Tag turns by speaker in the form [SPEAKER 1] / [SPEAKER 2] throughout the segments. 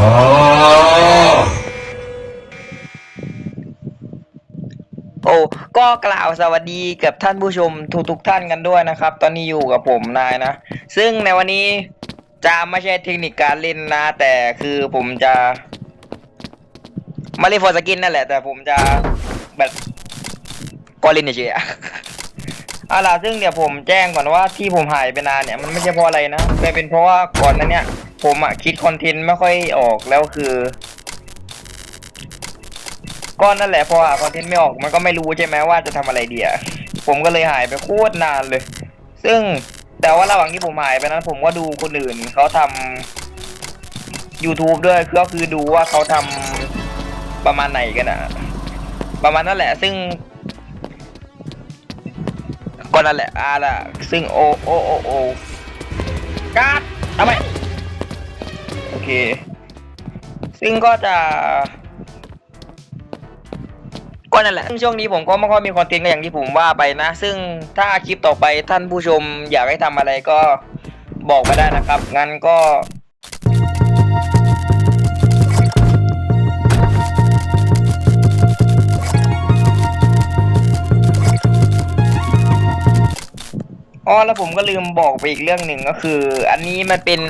[SPEAKER 1] โอ้ก็กล่าวสวัสดีกับท่านผู้ชมทุกทุกท่านกันด้วยนะครับ ตอนนี้อยู่กับผมนายนะ ซึ่งในวันนี้จะไม่ใช่เทคนิคการเล่นนะ แต่คือผมจะมาเล่นฟอร์สกินนั่นแหละ แต่ผมจะแบบก็เล่นเฉยๆอะอาล่ะซึ่งเดี๋ยวผมแจ้งก่อนว่าที่ผมหายไปนานเนี่ยมันไม่ใช่เพราะอะไรนะแต่เป็นเพราะว่าก่อนนั้นเนี่ย ผมอะคิดคอนเทนต์ไม่ค่อยออกแล้วคือก็นั่นแหละพอคอนเทนต์ไม่ออกมันก็ไม่รู้ใช่ไหมว่าจะทำอะไรดีอะผมก็เลยหายไปโคตรนานเลย ซึ่งแต่ว่าระหว่างที่ผมหายไปนั้นผมก็ดูคนอื่นเขาทำ YouTube ด้วยก็คือดูว่าเขาทำประมาณไหนกันอะประมาณนั่นแหละ ซึ่ง ก็นั่นแหละอ่าล่ะซึ่งโอโอโอโอการ์ดทำไม ซึ่งก็จะ ก็นั่นแหละซึ่งช่วงนี้ผมก็ไม่ค่อยมีคอนเทนต์ก็อย่างที่ผมว่าไปนะ ซึ่งถ้าคลิปต่อไปท่านผู้ชมอยากให้ทำอะไรก็บอกมาได้นะครับ งั้นก็อ๋อแล้วผมก็ลืมบอกไปอีกเรื่องหนึ่งก็คือ อันนี้มันเป็น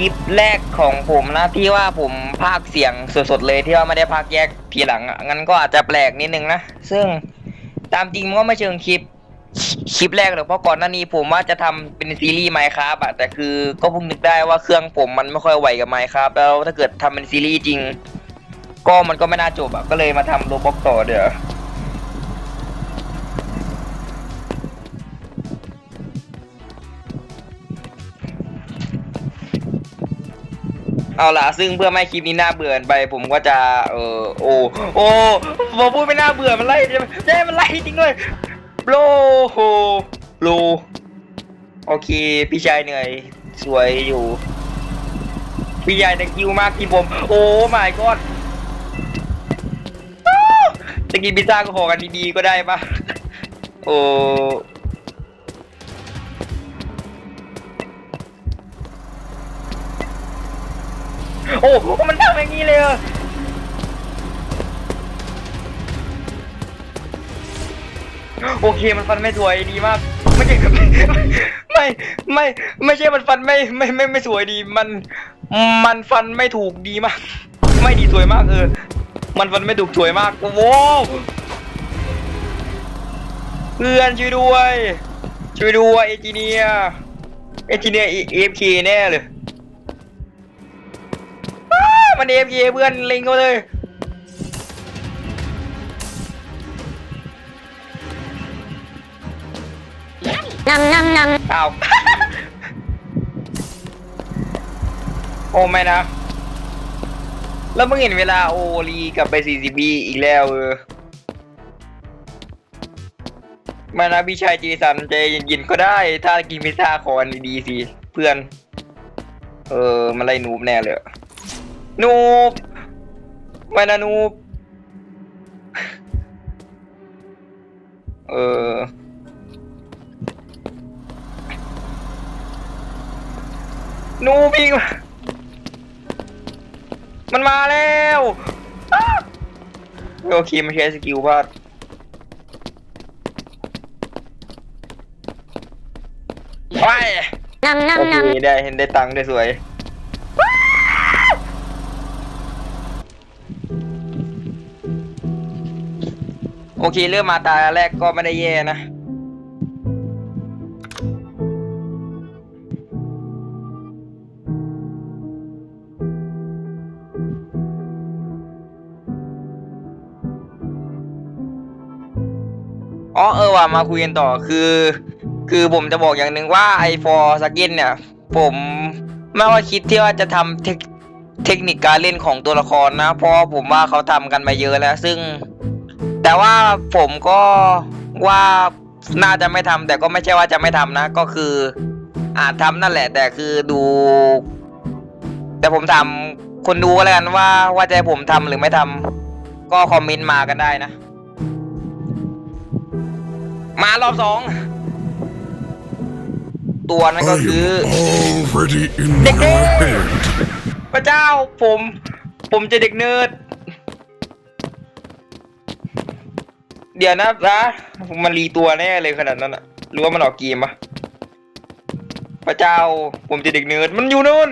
[SPEAKER 1] ลิปแรกของผมนะที่ว่าผมพากเสียงสดๆเลยที่ว่าไม่ได้พากแยกทีหลังอะงั้นก็อาจจะแปลกนิดนึงนะ ซึ่งตามจริงมันก็ไม่เชิงคลิปคลิปแรกหรอกเพราะก่อนหน้านี้ผมว่าจะทำเป็นซีรีส์ไมค์ครับอะแต่คือก็เพิ่งนึกได้ว่าเครื่องผมมันไม่ค่อยไหวกับไมค์ครับแล้วถ้าเกิดทำเป็นซีรีส์จริง ก็มันก็ไม่น่าจบอะก็เลยมาทำโรบ็อกต่อเดี๋ยว เอาละซึ่งเพื่อไม่ให้คลิปนี้น่าเบื่อไปผมก็จะ เออโอ้โอ้ผมพูดไม่น่าเบื่อมันไล่ใช่มันไล่จริงด้วยโลโฮโลโอเค พี่ชายเหนื่อย สวยอยู่ พี่ชายตะคิวมากที่ผม โอ้ my god จะกินพิซซ่าก็ขอกันดีๆก็ได้ปะโอ้ โอ้โหมันทำอย่างนี้เลยเหรอโอเคมันฟันไม่สวยดีมากไม่ใช่ไม่ไม่ไม่ไม่ใช่มันฟันไม่ไม่ไม่ไม่สวยดีมัน มันฟันไม่ถูกดีมาก ไม่ดีสวยมากเออมันฟันไม่ถูกสวยมากโอ้โหเพื่อนช่วยด้วยช่วยด้วยเอจิเนียเอจิเนียเอฟเคแน่เลย มันเอฟเเพื่อนเล็งเขาเลย
[SPEAKER 2] Nom nom nom.
[SPEAKER 1] อ้าว โอ้ไม่นะ แล้วมึงเห็นเวลาโอรีกลับไป 40บีอีกแล้วเออไมานะพี่ชายจีสันใจเย็นๆก็ได้ ถ้ากินพิซซ่าขออันดีๆสิ เพื่อน เออ มันไล่นูบแน่เลยอะ นูบไม่นะนูบเออนูบิงมันมาแล้วอ้าโอเคไม่ใช้สกิลพลาดไป
[SPEAKER 2] Nom
[SPEAKER 1] โอ
[SPEAKER 2] nom
[SPEAKER 1] เค
[SPEAKER 2] nom.
[SPEAKER 1] ได้เห็นได้ตังค์ได้สวย โอเคเริ่มมาตาแรกก็ไม่ได้แย่นะ อ๋อเออว่ะมาคุยกันต่อคือ คือผมจะบอกอย่างหนึ่งว่าไอฟร์สกินเนี่ย ผมไม่ว่าคิดที่ว่าจะทำเทคเทคนิคการเล่นของตัวละครนะ เพราะผมว่าเขาทำกันมาเยอะแล้ว ซึ่ง แต่ว่าผมก็ว่าน่าจะไม่ทำแต่ก็ไม่ใช่ว่าจะไม่ทำนะ ก็คืออาจทำนั่นแหละ แต่คือดู แต่ผมทำคนดูก็แล้วกันว่าว่าจะให้ผมทำหรือไม่ทำก็คอมเมนต์มากันได้นะ มารอบสองตัวนั้นก็
[SPEAKER 3] I
[SPEAKER 1] คือ
[SPEAKER 3] am already in
[SPEAKER 1] Nick
[SPEAKER 3] your
[SPEAKER 1] Cage.
[SPEAKER 3] hand.
[SPEAKER 1] พระเจ้าผม ผมจะเด็กเนิร์ด เดี๋ยวนะนะมันรีตัวแน่เลยขนาดนั้นอะหรือว่ามันออกเกมปะพระเจ้าผมจะเด็กเนิร์ดมันอยู่นู่น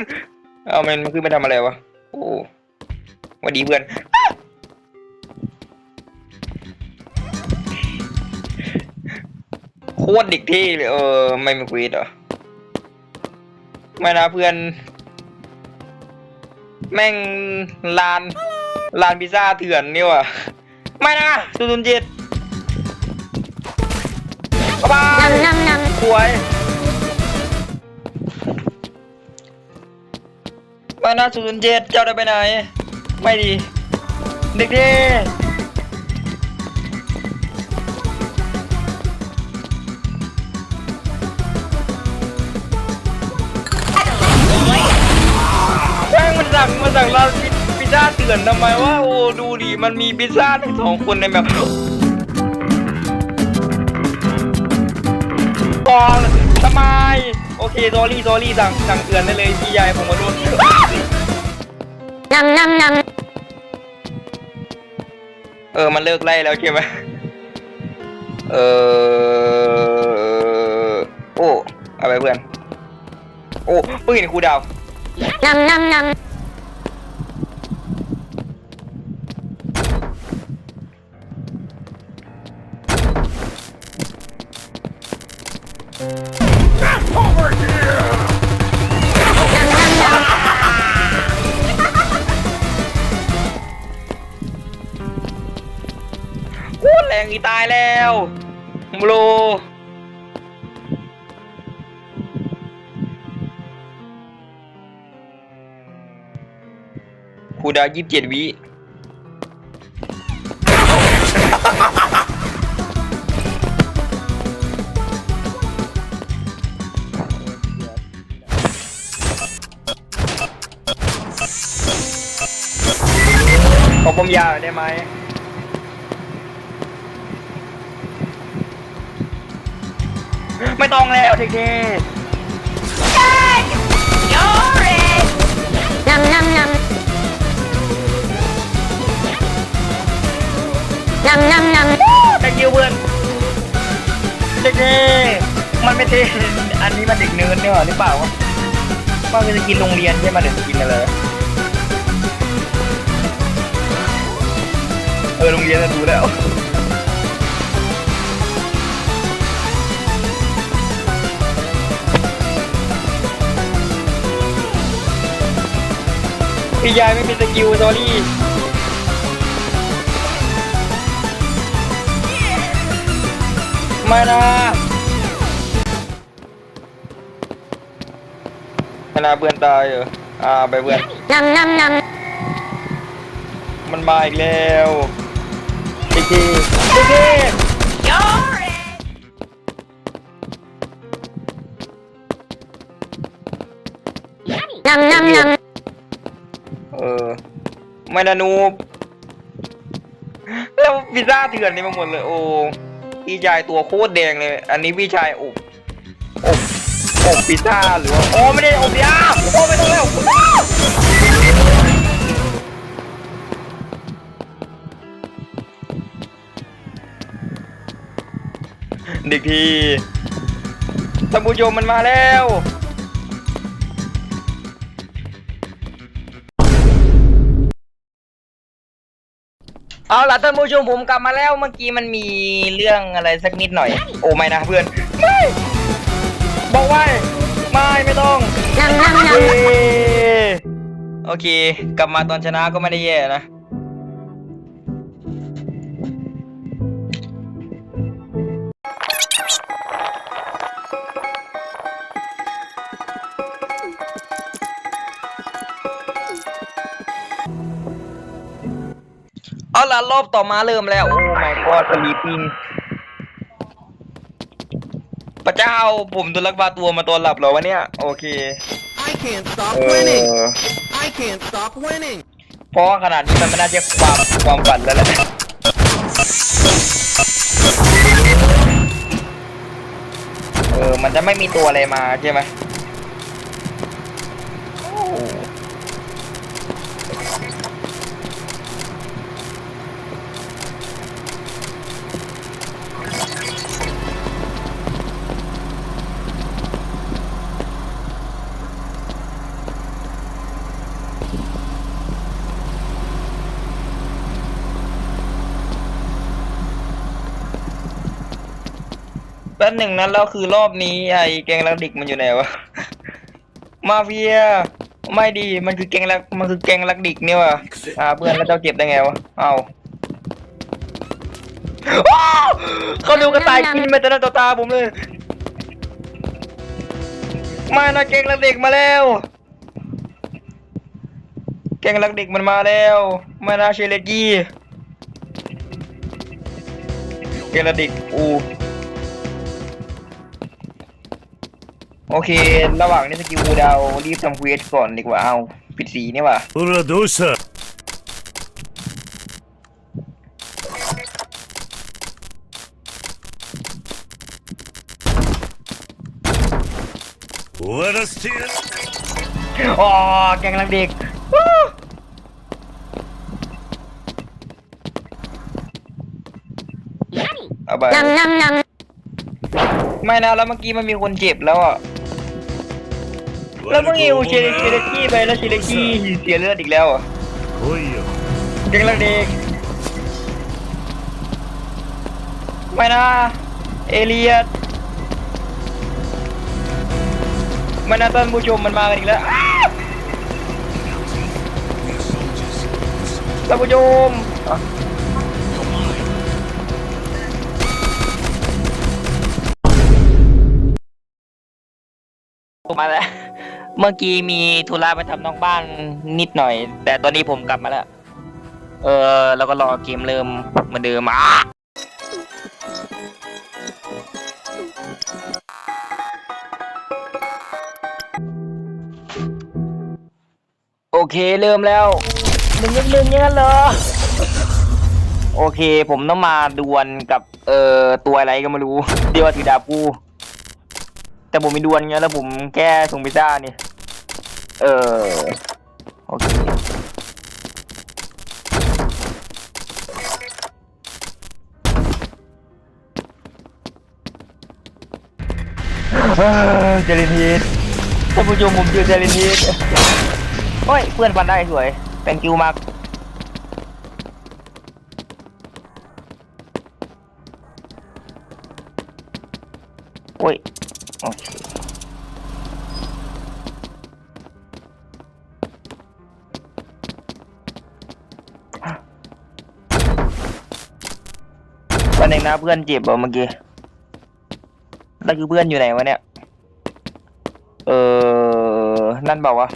[SPEAKER 1] เอามันมันคือมันทำอะไรวะโอ้วัสดีเพื่อนโคตรเด็กเท่เลยเออไม่มีควีดเหรอไม่นะเพื่อน แม่งลานลานพิซซ่าเถื่อนนี่ว่ะไม่นะศูนย์เจ็ด บาย
[SPEAKER 2] Num num num.
[SPEAKER 1] สวยไม่นะศูนย์เจ็ดเจ้าได้ไปไหน ไม่ดี เด็กดีแม่งมันสั่งมันสั่งเราพิซซ่าเถื่อนทำไมว่าโอ้ดูดิมันมีพิซซ่าทั้งสองคนในแบบ โอเคโซรี่โซรี่สั่งสั่งเตือนได้เลยพี่ใหญ่ผมมาดู
[SPEAKER 2] Num num num.
[SPEAKER 1] เออมันเลิกไล่แล้วใช่ไหมเออโอ้เอาไปเพื่อน โอ้เพิ่งเห็นครูดาว
[SPEAKER 2] Num num num.
[SPEAKER 1] โอ้แรงอีตายแล้วบลูครูดายี่สิบเจ็ดวิขอผมยาวได้ไหม ไม่ต้องแล้วเด็ก
[SPEAKER 2] Num num num. Num num num.
[SPEAKER 1] ๆเด็กยิวเพื่อนเด็กๆมันไม่เท่อันนี้มันเด็กเนิร์ดเนี่ยหรือเปล่าวะว่ามันจะกินโรงเรียนใช่ไหมเดี๋ยวจะกินอะไรเออโรงเรียนจะดูแล้ว พี่ยายไม่มีสกิลสอรี่ไม่นะไม่นะเพื่อนตายเหรออ่าไปเพื่อน
[SPEAKER 2] Num num num.
[SPEAKER 1] มันมาอีกแล้วเด็กดีเด็ ไม่นะนูบแล้วพิซซ่าเถื่อนนี่มาหมดเลยโอ้พี่ชายตัวโคตรแดงเลย อันนี้พี่ชายอบอบอบพิซซ่าหรือว่าโอ้ไม่ได้อบพิซซ่าโอ้ไม่ต้องแล้วเด็กทีท่านผู้ชมมันมาแล้ว เอาล่ะท่านผู้ชมผมกลับมาแล้วเมื่อกี้มันมีเรื่องอะไรสักนิดหน่อย โอ้ไม่นะเพื่อนไม่บอกไว้ไม่ไม่ต้อง
[SPEAKER 2] Num num
[SPEAKER 1] เย้
[SPEAKER 2] num.
[SPEAKER 1] โอเค กลับมาตอนชนะก็ไม่ได้แย่นะ เอาล่ะรอบต่อมาเริ่มแล้ว โอ้ my god sleeping พระเจ้าผมโดนลักพาตัวมาตอนหลับเหรอวะเนี่ย โอเค
[SPEAKER 3] I can't stop
[SPEAKER 1] เอ
[SPEAKER 3] winning.
[SPEAKER 1] อ
[SPEAKER 3] I can't stop winning.
[SPEAKER 1] เพราะว่าขนาดนี้มันไม่น่าจะความความฝันแล้วแหละเออ มันจะไม่มีตัวอะไรมาใช่ไหมโอ้ แล้วหนึ่งนั้นแล้วคือรอบนี้ไอ้แกงลักดิกมันอยู่ไหนวะ มาเฟีย ไม่ดี มันคือแกงลัก มันคือแกงลักดิกเนี่ยว่ะอ่าเพื่อนแล้วเจ้าเก็บได้ไงวะ เอาอ้าวเขาดูกระต่ายกินมาต่อหน้าต่อตาผมเลย มานะแกงลักดิกมาแล้ว แกงลักดิกมันมาแล้ว มานาเชเลกี้แกงลักดิกอู โอเค ระหว่างนี้สกิลคูลดาวน์รีบทำเควสก่อนดีกว่าเอาปิดสีนี่ว่ะ
[SPEAKER 4] ほらどうした終わらせてやる
[SPEAKER 1] อ๋อแกงลังเด็กวู้เอาไป
[SPEAKER 2] Nom nom nom.
[SPEAKER 1] ไม่นะแล้วเมื่อกี้มันมีคนเจ็บแล้วอ่ะ แล้วมึงอิวเชเลชิเลกี้ไปแล้วเชิลกี้เสียเลือดอีกแล้วอะ
[SPEAKER 4] เด็
[SPEAKER 1] กละเด็กไม่นะเอเลียดไม่นะท่านผู้ชมมันมากันอีกแล้วท่านผู้ชมมาแล้ว เมื่อกี้มีธุระไปทำนอกบ้านนิดหน่อย แต่ตอนนี้ผมกลับมาแล้ว เออแล้วก็รอเกมเริ่มเหมือนเดิมอะโอเคเริ่มแล้วหนึ่งหนึ่งอย่างนั้นเหรอ โอเค ผมต้องมาดวลกับ เอ่อตัวอะไรก็ไม่รู้เดียวาถือดาบกูแต่ผมมีดวลไงแล้วผมแค่ส่งพิซซ่านี่ เออโอเคเจลินทีสท่านผู้ชมผมเจอเจลินทีสโอ้ยเพื่อนฟันได้สวย thank you มาก วันหนึ่งนะเพื่อนเจ็บเหรอเมื่อกี้แล้วคือเพื่อนอยู่ไหนวะเนี่ย เออ นั่นเปล่าวะ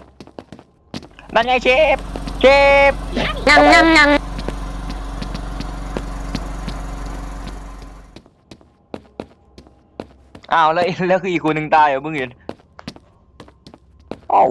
[SPEAKER 1] นั่นไงเชฟ เชฟ
[SPEAKER 2] Nom nom nom.
[SPEAKER 1] อ้าวแล้วแล้วคืออีกคนหนึ่งตายเหรอเพิ่งเห็นอ้าว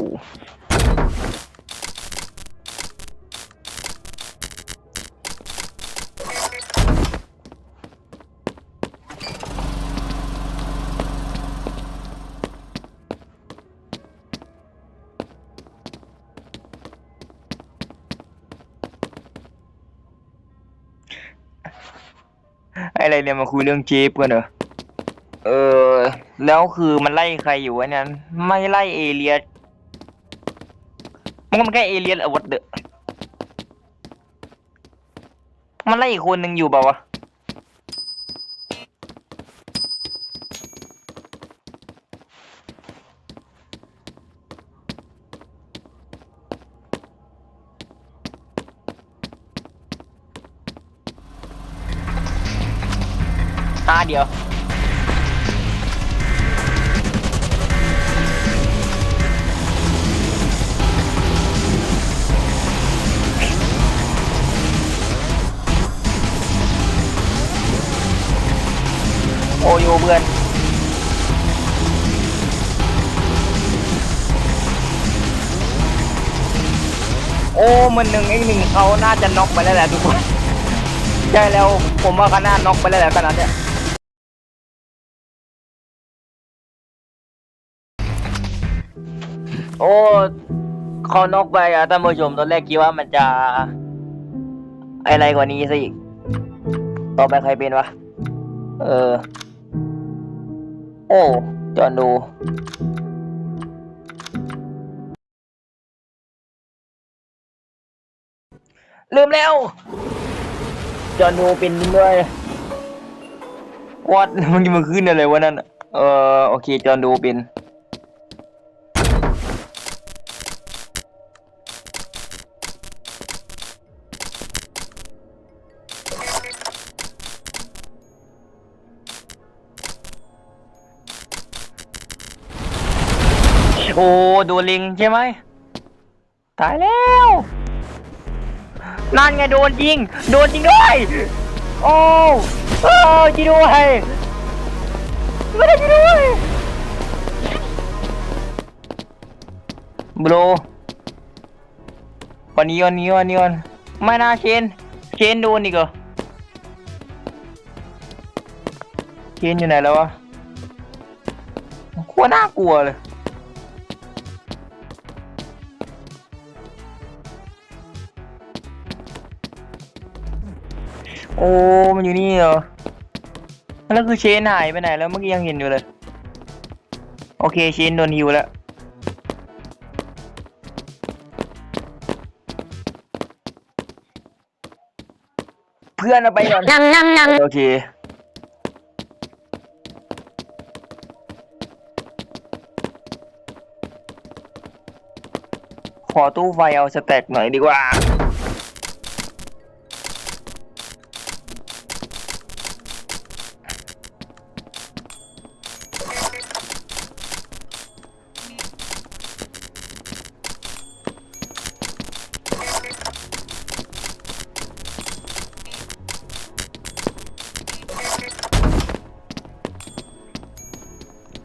[SPEAKER 1] อะไรเนี่ยมาคุยเรื่องเจฟกันเหรอ เออ แล้วคือมันไล่ใครอยู่วะเนี่ยไม่ไล่เอเลียสมันก็มันแค่เอเลียสอวัดเดอะมันไล่อีกคนหนึ่งอยู่เปล่าวะ อ่าเดียว โอโยเพื่อนโอ้มันหนึ่งไอ้หนึ่งเขาน่าจะน็อกไปแล้วแหละทุกคน ใช่แล้วผมว่าเขาน่าน็อกไปแล้วแหละขนาดเนี้ย เขานอกไปอะท่านผู้ชมตอนแรกคิดว่ามันจะ อะไรกว่านี้ซะอีก ต่อไปใครเป็นวะ เออ โอ้จอนดูลืมแล้ว จอนดูเป็นด้วยวัดมันมันขึ้นอะไรวะนั่น เออโอเค จอนดูเป็น โอ้โดนลิงใช่ไหมตายแล้วนั่นไงโดนยิง โดนยิงด้วย โอ้โอ้จีด้วยไม่ได้จีด้วยบโรวันนี้วันนี้วันนี้วันไม่น่าเชนเชนโดนอีกเหรอเชนอยู่ไหนแล้ววะโคตรน่ากลัวเลย โอ้ มันอยู่นี่เหรอ แล้วคือเชนหายไปไหนแล้วเมื่อกี้ยังเห็นอยู่เลย โอเคเชนโดนฮิวแล้ว เพื่อนเอาไปก่อน
[SPEAKER 2] Nom nom nom.
[SPEAKER 1] โอเค ขอตู้ไฟเอาสแต็กหน่อยดีกว่า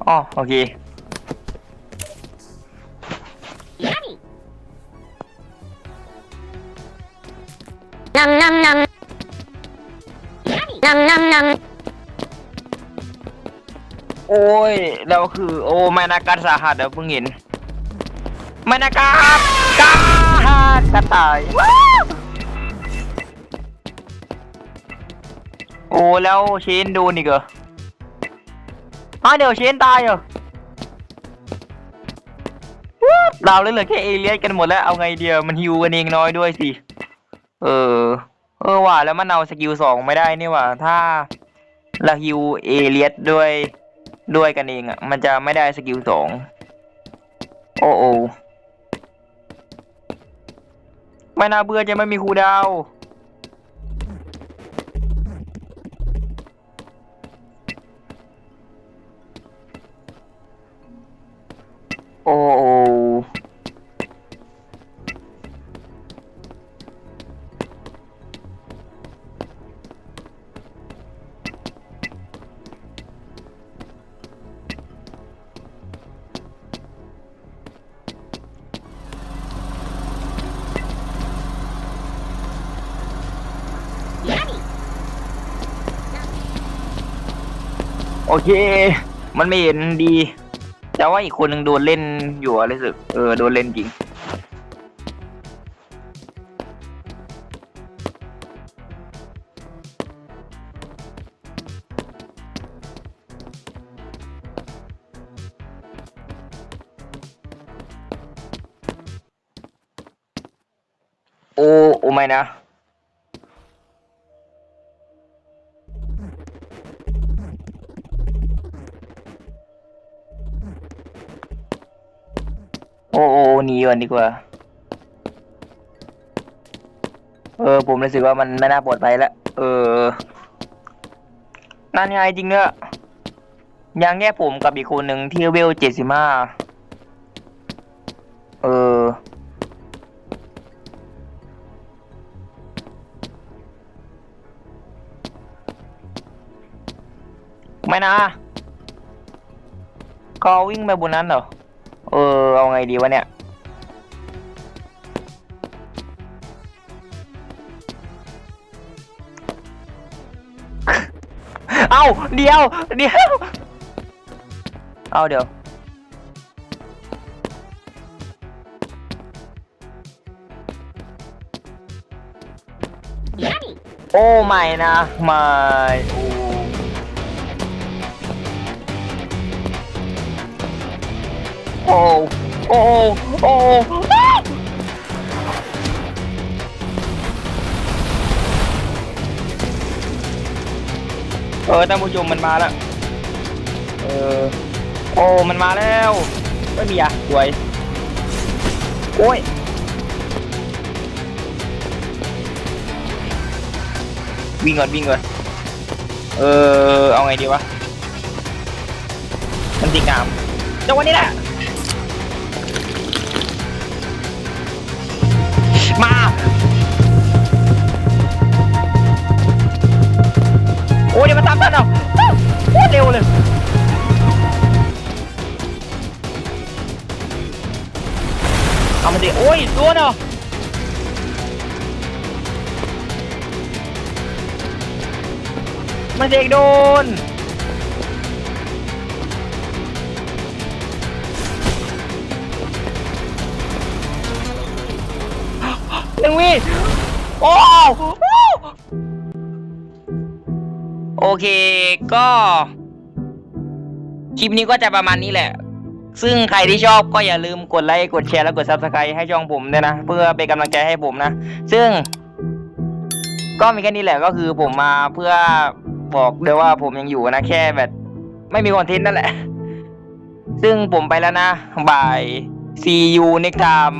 [SPEAKER 1] อ๋อโอเค
[SPEAKER 2] Nom nom nom. Nom nom nom.
[SPEAKER 1] โอ้ยแล้วคือโอ้ไม่นาการสาหัสเดี๋ยวเพิ่งเห็นไม่นาการกาหัดกระต่ายว้าวโอ้แล้วเชนโดนอีกเหรอ อ้าเดี๋ยวเชนตายเหรอเราเลยเหลือแค่เอเลียสกันหมดแล้วเอาไงเดียวมันฮิวกันเองน้อยด้วยสิ เออ เออว่ะแล้วมันเอาสกิลสองไม่ได้นี่ว่าถ้าเราฮิวเอเลียสด้วยด้วยกันเองอะ มันจะไม่ได้สกิลสองโอ้โอไม่น่าเบื่อจะไม่มีครูดาว โอ้โอโอเค มันไม่เห็นดี แต่ว่าอีกคนหนึ่งโดนเล่นอยู่อะรู้สึกเออโดนเล่นจริง หนีก่อนดีกว่า เออ ผมรู้สึกว่ามันไม่น่าปลอดภัยแล้วเออนั่นไงจริงเนอะยังแค่ผมกับอีกคนหนึ่งที่เวลเจ็ดสิบห้าเออ ไม่นะเขาวิ่งไปบนนั้นเหรอ เออ เอาไงดีวะเนี่ย เอาเดียวเดียว เอาเดี๋ยว โอ้ไม่นะไม่โอ้โอ้โอ้โอ้ เออท่านผู้ชมมันมาแล้ว เออ โอ้ มันมาแล้ว ไม่มีอะสวย โอ้ย วิ่งก่อนวิ่งก่อน เออ เอาไงดีวะ มันติดงามจังหวะนี้แหละ มา อ้ยเดี๋ยวมาตามทันเอาโคตรเร็วเลยเอามาดิโอ้ยตัวเนาะมันเด็กโดนหนึ่งวิโอ้ โอเคก็ คลิปนี้ก็จะประมาณนี้แหละ ซึ่งใครที่ชอบก็อย่าลืมกดไลค์กดแชร์และกด subscribe ให้ช่องผมด้วยนะ เพื่อเป็นกำลังใจให้ผมนะ ซึ่ง ก็มีแค่นี้แหละก็คือผมมาเพื่อบอกเลยว่าผมยังอยู่นะแค่แบบ ไม่มีคอนเทนต์นั่นแหละ ซึ่งผมไปแล้วนะบาย see you next time